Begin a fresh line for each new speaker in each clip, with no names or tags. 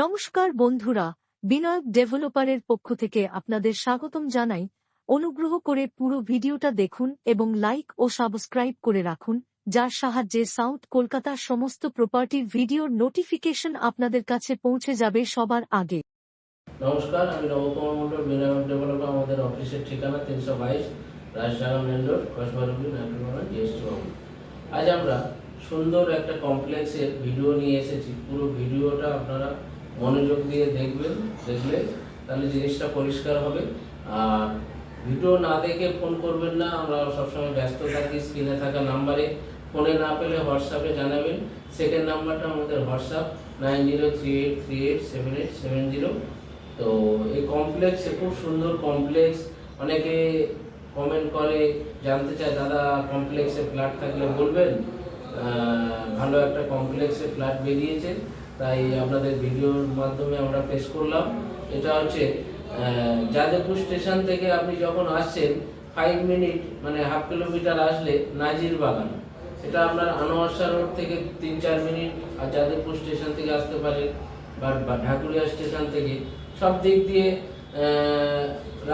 নমস্কার বন্ধুরা, বিনয়ক ডেভেলপারের পক্ষ থেকে আপনাদের স্বাগতম জানাই। অনুগ্রহ করে পুরো ভিডিওটা দেখুন এবং লাইক ও সাবস্ক্রাইব করে রাখুন, যার সাহায্যে সাউথ কলকাতার সমস্ত প্রপার্টির ভিডিওর নোটিফিকেশন আপনাদের কাছে পৌঁছে যাবে সবার আগে।
নমস্কার, আমি নবকুমার মন্ডল বিনয় ডেভেলপার আমাদের অফিসের ঠিকানা তিনশো বাইশ রাজডাঙ্গা মেন রোড আজ আমরা সুন্দর একটা কমপ্লেক্সের ভিডিও নিয়ে এসেছি। পুরো ভিডিওটা আপনারা মনোযোগ দিয়ে দেখবেন, দেখলে তাহলে জিনিসটা পরিষ্কার হবে। আর ভিডিও না দেখে ফোন করবেন না, আমরা সবসময় ব্যস্ত থাকি, স্ক্রিনে থাকা নাম্বারে। ফোনে না পেলে হোয়াটসঅ্যাপে জানাবেন। সেকেন্ড নাম্বারটা আমাদের WhatsApp nine zero three eight three eight seven eight seven zero তো এই কমপ্লেক্স খুব সুন্দর কমপ্লেক্স অনেকে কমেন্ট করে, জানতে চায়, দাদা কমপ্লেক্সে ফ্ল্যাট থাকলে বলবেন? ভালো একটা কমপ্লেক্সে ফ্ল্যাট বেরিয়েছে। তাই আপনাদের ভিডিওর মাধ্যমে আমরা পেশ করলাম। এটা হচ্ছে যাদবপুর স্টেশন থেকে আপনি যখন আসছেন ফাইভ মিনিট মানে হাফ কিলোমিটার আসলে নাজির বাগান। এটা আপনার আনোয়ারশা রোড থেকে তিন চার মিনিট আর যাদবপুর স্টেশন থেকে আসতে পারে, বা ঢাকুরিয়া স্টেশন থেকে। সব দিক দিয়ে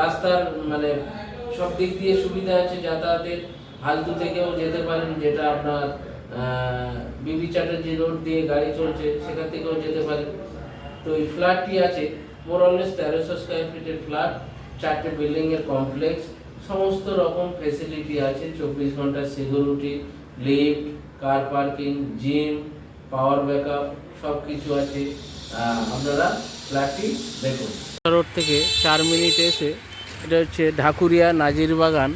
রাস্তার মানে সব দিক দিয়ে সুবিধা আছে যাতায়াতের। হালতু থেকেও যেতে পারেন, যেটা আপনার বিবি চ্যাটার্জি রোড দিয়ে গাড়ি চলছে, সেখান থেকেও যেতে পারেন। তো এই ফ্ল্যাটটি আছে মোরলেস তেরোশো স্কোয়ার ফিটের ফ্ল্যাট, চারটে বিল্ডিংয়ের কমপ্লেক্স, সমস্ত রকম ফেসিলিটি আছে, চব্বিশ ঘণ্টা security lift car parking gym power backup সব কিছু আছে আপনারা ফ্ল্যাটটি দেখুন। রোড থেকে চার মিনিট এসে, এটা হচ্ছে ঢাকুরিয়া নাজির বাগান।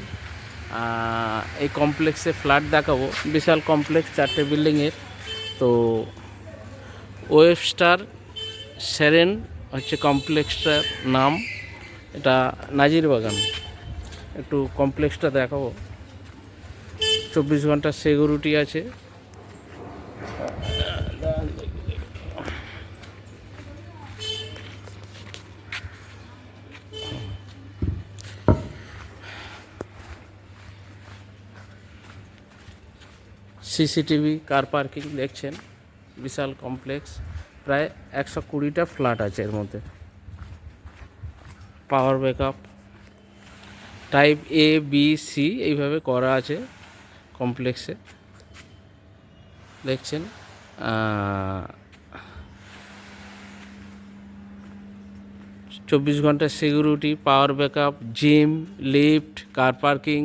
এই কমপ্লেক্সে ফ্ল্যাট দেখাবো। বিশাল কমপ্লেক্স চারটে বিল্ডিংয়ের তো ওয়েবস্টার সেরেন হচ্ছে কমপ্লেক্সটার নাম। এটা নাজির বাগান। একটু কমপ্লেক্সটা দেখাবো। চব্বিশ ঘণ্টা সিকিউরিটি আছে। সিসিটিভি কার পার্কিং দেখছেন, বিশাল কমপ্লেক্স প্রায় একশো কুড়িটা ফ্ল্যাট আছে এর মধ্যে। Power backup type A B C এইভাবে করা আছে কমপ্লেক্সে দেখছেন চব্বিশ ঘণ্টা security power backup gym lift car parking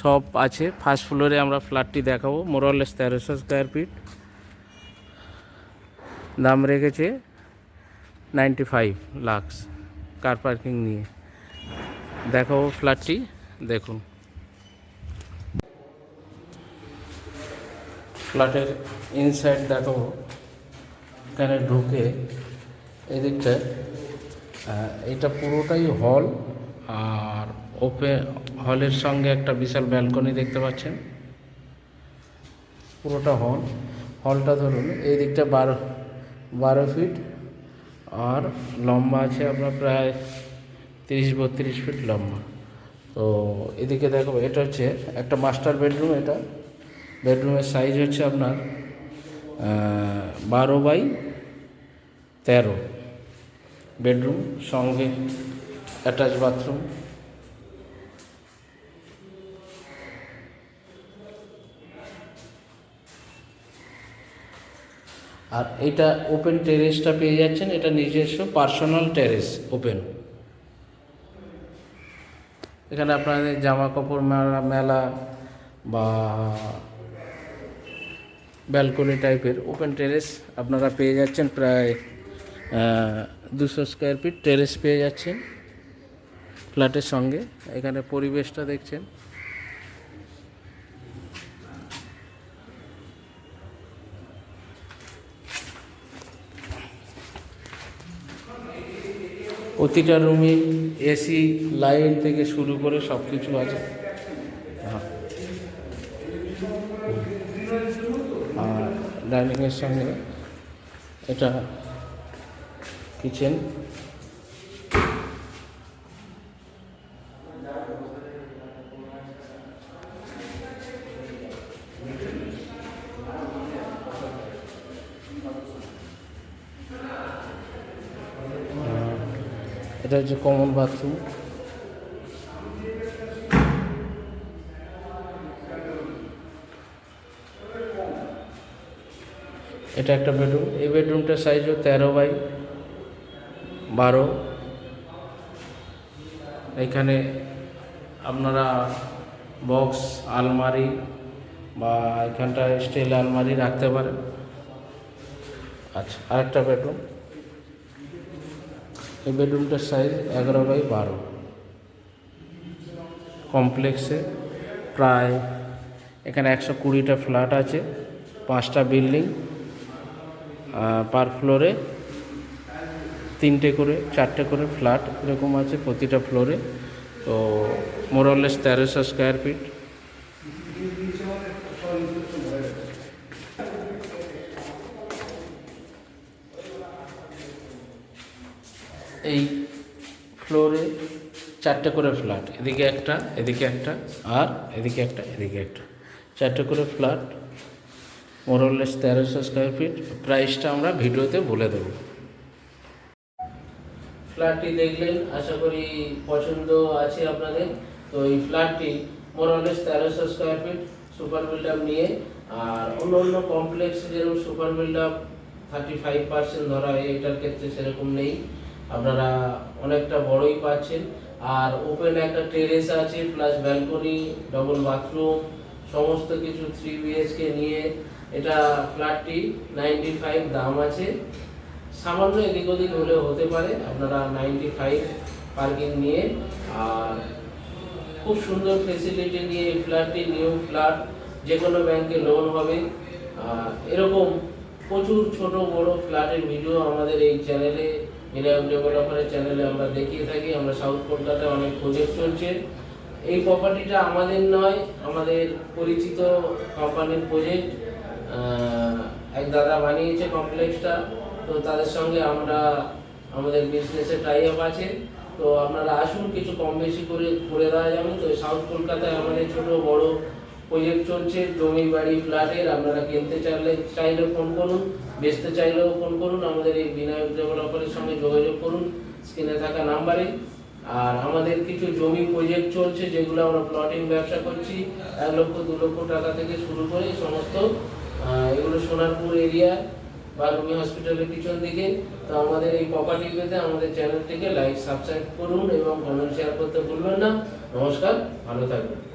সব আছে। ফার্স্ট ফ্লোরে আমরা ফ্ল্যাটটি দেখাবো। মোরলেস তেরোশো স্কোয়ার ফিট দাম রেখেছে ninety five lakhs car parking নিয়ে। দেখাবো ফ্ল্যাটটি দেখুন। ফ্ল্যাটের ইনসাইড দেখাবো। এখানে ঢুকে এদিকটায় আহ, এটা পুরোটাই হল আর ওপেন হলের সঙ্গে একটা বিশাল ব্যালকনি দেখতে পাচ্ছেন। পুরোটা হল। হলটা ধরুন, এই দিকটা বারো বারো ফিট, আর লম্বা আছে আপনার প্রায় তিরিশ, বত্রিশ ফিট লম্বা। তো এদিকে দেখো, এটা হচ্ছে একটা মাস্টার বেডরুম এটা। বেডরুমের সাইজ হচ্ছে আপনার বারো বাই তেরো। বেডরুম, সঙ্গে অ্যাটাচ বাথরুম। আর এটা ওপেন টেরেসটা পেয়ে যাচ্ছেন, এটা নিজস্ব পার্সোনাল টেরেস ওপেন এখানে আপনাদের জামা কাপড় মেলা মেলা বা ব্যালকনি টাইপের ওপেন টেরেস আপনারা পেয়ে যাচ্ছেন, প্রায় দুশো স্কোয়ার ফিট টেরেস পেয়ে যাচ্ছেন ফ্ল্যাটের সঙ্গে। এখানে পরিবেশটা দেখছেন। প্রতিটা রুমে এসি লাইন থেকে শুরু করে সব কিছু আছে হ্যাঁ। আর ডাইনিংয়ের সঙ্গে এটা কিচেন এটা হচ্ছে কমন বাথরুম এটা একটা বেডরুম এই বেডরুমটার সাইজও তেরো বাই বারো। এখানে আপনারা বক্স আলমারি বা এখানটায় স্টিল আলমারি রাখতে পারেন। আচ্ছা আরেকটা বেডরুম এই বেডরুমটার সাইজ এগারো বাই বারো। কমপ্লেক্সে প্রায় এখানে একশো কুড়িটা ফ্ল্যাট আছে, পাঁচটা বিল্ডিং পার ফ্লোরে তিনটে করে, চারটে করে ফ্ল্যাট এরকম আছে প্রতিটা ফ্লোরে। তো মোরলেস তেরোশো স্কোয়ার ফিট। এই ফ্লোরে চারটে করে ফ্ল্যাট এদিকে একটা এদিকে একটা, আর এদিকে একটা এদিকে একটা। চারটে করে ফ্ল্যাট মোরলেস তেরোশো স্কোয়ার ফিট প্রাইসটা আমরা ভিডিওতে বলে দেবো। ফ্ল্যাটটি দেখলেন, আশা করি পছন্দ আছে আপনাদের। তো এই ফ্ল্যাটটি মোরলেস তেরোশো square feet super build up নিয়ে, আর অন্য অন্য কমপ্লেক্সে যেরকম super build up thirty five percent ধরা হয়, এটার ক্ষেত্রে সেরকম নেই। আপনারা অনেকটা বড়ই পাচ্ছেন। আর ওপেন একটা টেরেস আছে প্লাস ব্যালকনি ডবল বাথরুম সমস্ত কিছু থ্রি বিএইচকে নিয়ে এটা ফ্ল্যাটটি নাইনটি ফাইভ দাম আছে। সামান্য এদিক ওদিক হলেও হতে পারে, আপনারা নাইনটি ফাইভ পার্কিং নিয়ে। আর খুব সুন্দর ফেসিলিটি নিয়ে এই ফ্ল্যাটটি নিউ ফ্ল্যাট যে কোনো ব্যাংকে লোন হবে এরকম প্রচুর ছোট বড় ফ্ল্যাটের ভিডিও আমাদের এই চ্যানেলে মিরাম ডেভেলপারের চ্যানেলে আমরা দেখিয়ে থাকি, আমরা সাউথ কলকাতায় অনেক প্রজেক্ট চলছে। এই প্রপার্টিটা আমাদের নয়, আমাদের পরিচিত কোম্পানির প্রজেক্ট এক দাদা বানিয়েছে কমপ্লেক্সটা তো তাদের সঙ্গে আমরা, আমাদের বিজনেসের টাই আপ আছে। তো আপনারা আসুন, কিছু কম বেশি করে করে দেওয়া যাবে। তো সাউথ কলকাতায় আমাদের ছোট, বড় প্রজেক্ট চলছে, জমি, বাড়ি ফ্ল্যাটের আপনারা কিনতে চাইলে চাইলেও ফোন করুন, বেচতে চাইলেও ফোন করুন। আমাদের এই বিনায়ক ডেভেলপারের সঙ্গে যোগাযোগ করুন স্ক্রিনে থাকা নাম্বারে আর আমাদের কিছু জমি প্রজেক্ট চলছে, যেগুলো আমরা প্লটিং ব্যবসা করছি, এক লক্ষ, দু লক্ষ টাকা থেকে শুরু করে সমস্ত এগুলো সোনারপুর এরিয়া বা রুমি হসপিটালের পিছন দিকে। তো আমাদের এই প্রপার্টি পেতে আমাদের চ্যানেলটিকে লাইক সাবস্ক্রাইব করুন এবং কমেন্ট শেয়ার করতে ভুলবেন না। নমস্কার, ভালো থাকবেন।